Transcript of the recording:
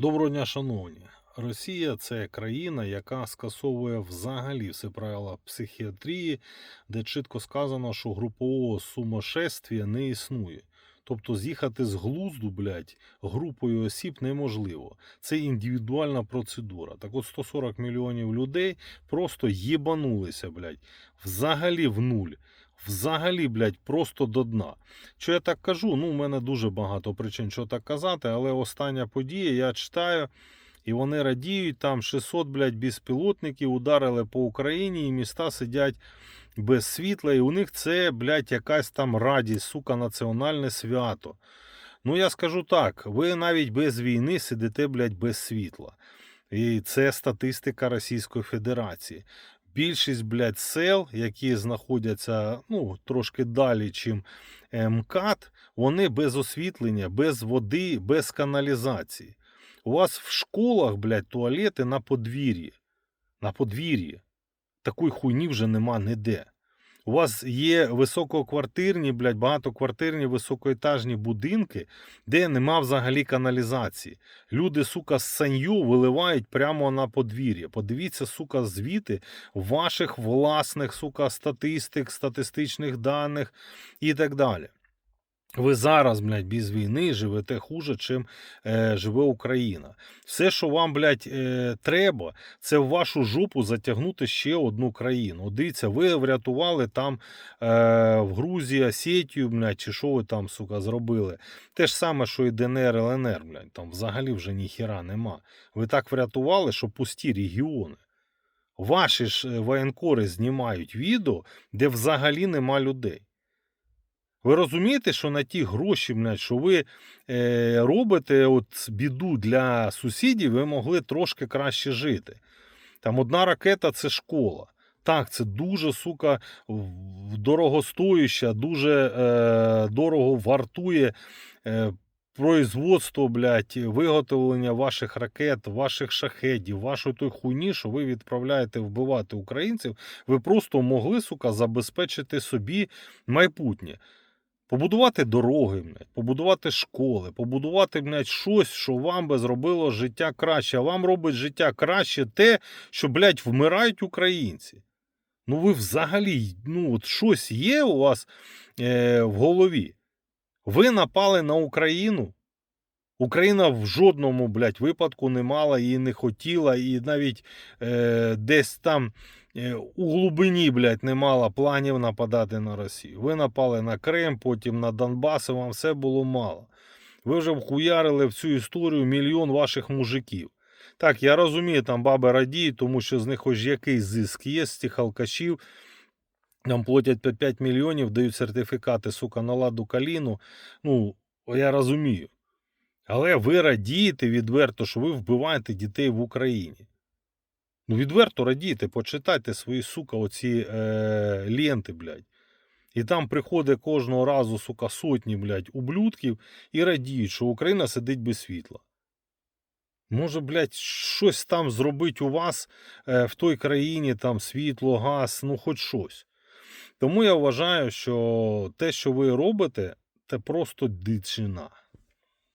Доброго дня, шановні. Росія це країна, яка скасовує взагалі всі правила психіатрії, де чітко сказано, що групового сумасшествія не існує. Тобто з'їхати з глузду, блядь, групою осіб неможливо. Це індивідуальна процедура. Так от 140 мільйонів людей просто єбанулися, блядь, взагалі в нуль. Взагалі, блядь, просто до дна. Що я так кажу? Ну, у мене дуже багато причин, що так казати, але остання подія, я читаю, і вони радіють, там 600, блядь, безпілотників ударили по Україні, і міста сидять без світла, і у них це, блядь, якась там радість, сука, національне свято. Ну, я скажу так, ви навіть без війни сидите, блядь, без світла. І це статистика Російської Федерації. Більшість, блядь, сел, які знаходяться ну, трошки далі, чим МКАД, вони без освітлення, без води, без каналізації. У вас в школах, блядь, туалети на подвір'ї. На подвір'ї. Такої хуйні вже нема ніде. У вас є висококвартирні, блядь, багатоквартирні високоетажні будинки, де нема взагалі каналізації. Люди, сука, з санью виливають прямо на подвір'я. Подивіться, сука, звіти ваших власних, сука, статистик, статистичних даних і так далі. Ви зараз, блядь, без війни живете хуже, чим е, живе Україна. Все, що вам, блядь, е, треба, це в вашу жопу затягнути ще одну країну. Дивіться, ви врятували там е, в Грузії, Осетію, блядь, чи що ви там, сука, зробили. Те ж саме, що і ДНР, ЛНР, блядь, там взагалі вже ніхіра нема. Ви так врятували, що пусті регіони. Ваші ж е, воєнкори знімають відео, де взагалі нема людей. Ви розумієте, що на ті гроші, блядь, що ви е, робите от біду для сусідів, ви могли трошки краще жити. Там одна ракета це школа. Так, це дуже, сука, дорогостоюча, дуже е, дорого вартує е, производство, блядь, виготовлення ваших ракет, ваших шахедів, вашої той хуйні, що ви відправляєте вбивати українців. Ви просто могли, сука, забезпечити собі майбутнє. Побудувати дороги, побудувати школи, побудувати блядь, щось, що вам би зробило життя краще. А вам робить життя краще те, що, блядь, вмирають українці. Ну ви взагалі, ну от щось є у вас е, в голові. Ви напали на Україну. Україна в жодному, блядь, випадку не мала і не хотіла, і навіть е, десь там е, у глибині, блядь, не мала планів нападати на Росію. Ви напали на Крим, потім на Донбас, і вам все було мало. Ви вже вхуярили в цю історію мільйон ваших мужиків. Так, я розумію, там баби радіють, тому що з них хоч якийсь зиск є з цих алкашів. Нам платять по 5 мільйонів, дають сертифікати, сука, на ладу каліну. Ну, я розумію. Але ви радієте відверто, що ви вбиваєте дітей в Україні. Ну, відверто радійте, почитайте свої, сука, оці е, ленти, блядь. І там приходить кожного разу, сука, сотні, блядь, ублюдків і радіють, що Україна сидить без світла. Може, блядь, щось там зробить у вас е, в той країні, там світло, газ, ну хоч щось. Тому я вважаю, що те, що ви робите, це просто дичина.